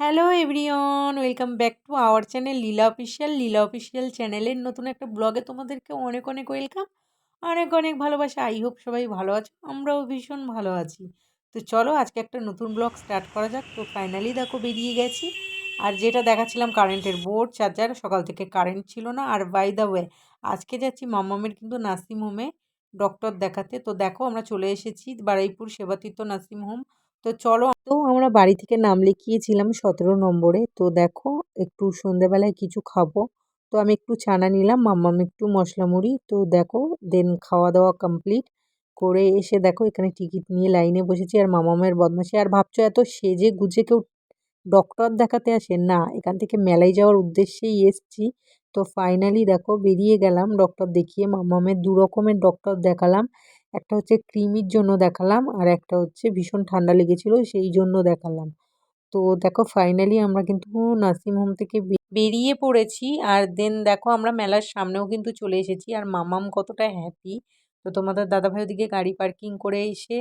Hello everyone, welcome back to our channel Leela official Leela official চ্যানেলের নতুন একটা ব্লগে তোমাদেরকে অনেক অনেক ওয়েলকাম, অনেক অনেক ভালোবাসা। আই হোপ সবাই ভালো আছো, আমরাও ভীষণ ভালো আছি। তো চলো আজকে একটা নতুন ব্লগ স্টার্ট করা যাক। তো ফাইনালি দেখো বেরিয়ে গেছি। আর যেটা দেখাচ্ছিলাম কারেন্টের বোর্ড চার্জার সকাল থেকে কারেন্ট ছিল না। আর বাই দ্য ওয়ে আজকে যাচ্ছি মামামের কিন্তু নার্সিং হোমে ডক্টর দেখাতে। তো দেখো আমরা চলে এসেছি বারাইপুর সেবাতীর্থ নার্সিং হোম। তো চলো তো আমরা বাড়ি থেকে নাম লিখিয়েছিলাম সতেরো নম্বরে। তো দেখো, একটু সন্ধেবেলায় কিছু খাব। তো আমি একটু ছানা নিলাম, মাম্মাম একটু মশলা মুড়ি। তো দেখো, দেন খাওয়া দাওয়া কমপ্লিট করে এসে দেখো, এখানে টিকিট নিয়ে লাইনে বসেছি আর মামামের বদমাসি আর ভাবছ এত সেজে গুজে কেউ ডক্টর দেখাতে আসে? না, এখান থেকে মেলায় যাওয়ার উদ্দেশ্যেই এসছি। তো ফাইনালি দেখো, বেরিয়ে গেলাম ডক্টর দেখিয়ে মামামের দু রকমের ডক্টর দেখালাম। একটা হচ্ছে ক্রিমির জন্য দেখালাম আর একটা হচ্ছে ভীষণ ঠান্ডা লেগেছিলো সেই জন্য দেখালাম। তো দেখো ফাইনালি আমরা কিন্তু নার্সিংহোম থেকে বেরিয়ে পড়েছি আর দেন দেখো আমরা মেলার সামনেও কিন্তু চলে এসেছি আর মামাম কতটা হ্যাপি তো তোমাদের দাদাভাই ওদিকে গাড়ি পার্কিং করে এসে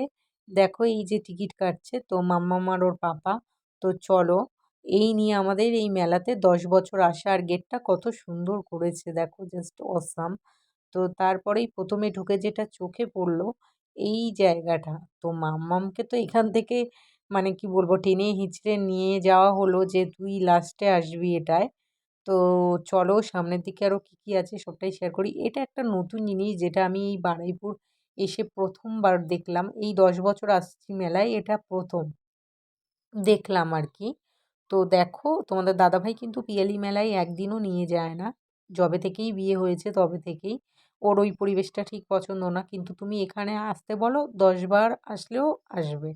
দেখো এই যে টিকিট কাটছে তো মাম্মাম আর ওর পাপা। তো চলো এই নিয়ে আমাদের এই মেলাতে দশ বছর আসা আর গেটটা কত সুন্দর করেছে দেখো জাস্ট অসাম তো তারপরেই প্রথমে ঢুকে যেটা চোখে পড়ল এই জায়গাটা। তো মাম্মামকে তো এখান থেকে মানে কি বলব, টেনে হিঁচড়ে নিয়ে যাওয়া হলো যে, তুই লাস্টে আসবি এটায়। তো চলো সামনের দিকে আরও কী কী আছে সবটাই শেয়ার করি। এটা একটা নতুন জিনিস যেটা আমি এই বারুইপুর এসে প্রথমবার দেখলাম। এই দশ বছর আসছি মেলায়, এটা প্রথম। দেখলাম আর কি। তো দেখো, তোমাদের দাদাভাই কিন্তু পিয়ালি মেলায় একদিনও নিয়ে যায় না। যবে থেকেই বিয়ে হয়েছে, তবে থেকেই। ওর ওই পরিবেশটা ঠিক পছন্দ না। কিন্তু তুমি এখানে আসতে বলো দশবার আসলেও আসবে।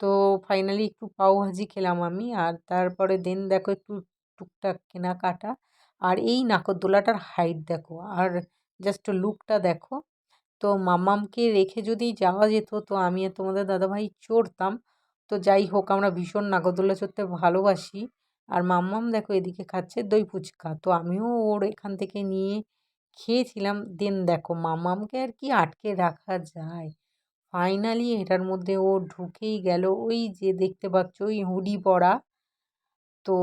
তো ফাইনালি একটু পাও ভাজি খেলাম আমি। আর তারপরে দেন দেখো একটু টুকটাক কেনাকাটা। আর এই নাকরদোলাটার হাইট দেখো। আর জাস্ট লুকটা দেখো। তো মামামকে রেখে যদি যাওয়া যেত, তো আমি আর তোমাদের দাদাভাই চড়তাম। তো যাই হোক, আমরা ভীষণ নাগরদোলা চড়তে ভালোবাসি। আর মাম্মাম দেখো এদিকে খাচ্ছে দই ফুচকা। তো আমিও ওর এখান থেকে নিয়ে খেয়েছিলাম। দেন দেখো মামামকে আর কি আটকে রাখা যায়। ফাইনালি এটার মধ্যে ও ঢুকেই গেল। ওই যে দেখতে পাচ্ছ, ওই হুডি পরা। তো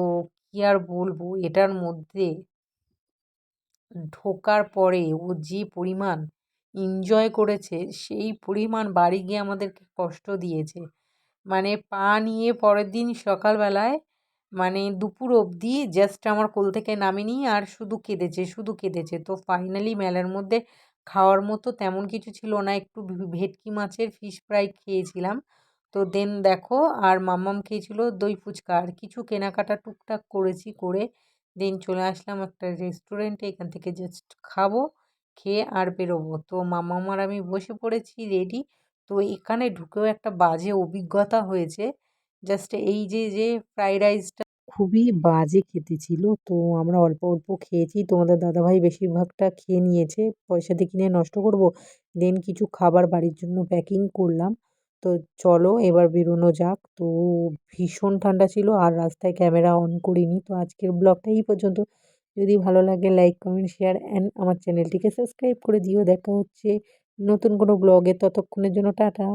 কী আর বলব, এটার মধ্যে ঢোকার পরে ও যে পরিমাণ এনজয় করেছে, সেই পরিমাণ বাড়ি গিয়ে আমাদেরকে কষ্ট দিয়েছে। মানে পা নিয়ে পরের দিন সকালবেলায় মানে দুপুর অবধি জাস্ট আমার কোল থেকে নামেনি আর শুধু কেঁদেছে শুধু কেঁদেছে। তো ফাইনালি মেলার মধ্যে খাওয়ার মতো তেমন কিছু ছিল না, একটু ভেটকি মাছের ফিশ ফ্রাই খেয়েছিলাম। তো দেন দেখো আর মাম্মাম খেয়েছিল দই ফুচকা আর কিছু কেনাকাটা টুকটাক করেছি করে দেন চলে আসলাম একটা রেস্টুরেন্টে এখান থেকে জাস্ট খাব, খেয়ে আর বেরোবো। তো মাম্মাম আর আমি বসে পড়েছি রেডি তো এখানে ঢুকেও একটা বাজে অভিজ্ঞতা হয়েছে। জাস্ট এই যে যে ফ্রাইড রাইসটা খুবই বাজে খেতে ছিল। তো আমরা অল্প অল্প খেয়েছি। তোমাদের দাদাভাই বেশিরভাগটা খেয়ে নিয়েছে। পয়সা দিয়ে কিনে নষ্ট করব। দেন কিছু খাবার বাড়ির জন্য প্যাকিং করলাম। তো চলো, এবার বেরোনো যাক। তো ভীষণ ঠান্ডা ছিল আর রাস্তায় ক্যামেরা অন করিনি। তো আজকের ব্লগটা এই পর্যন্ত। যদি ভালো লাগে লাইক কমেন্ট শেয়ার অ্যান্ড আমার চ্যানেলটিকে সাবস্ক্রাইব করে দিও। দেখা হচ্ছে নতুন কোনো ব্লগে ততক্ষণের জন্য টাটা।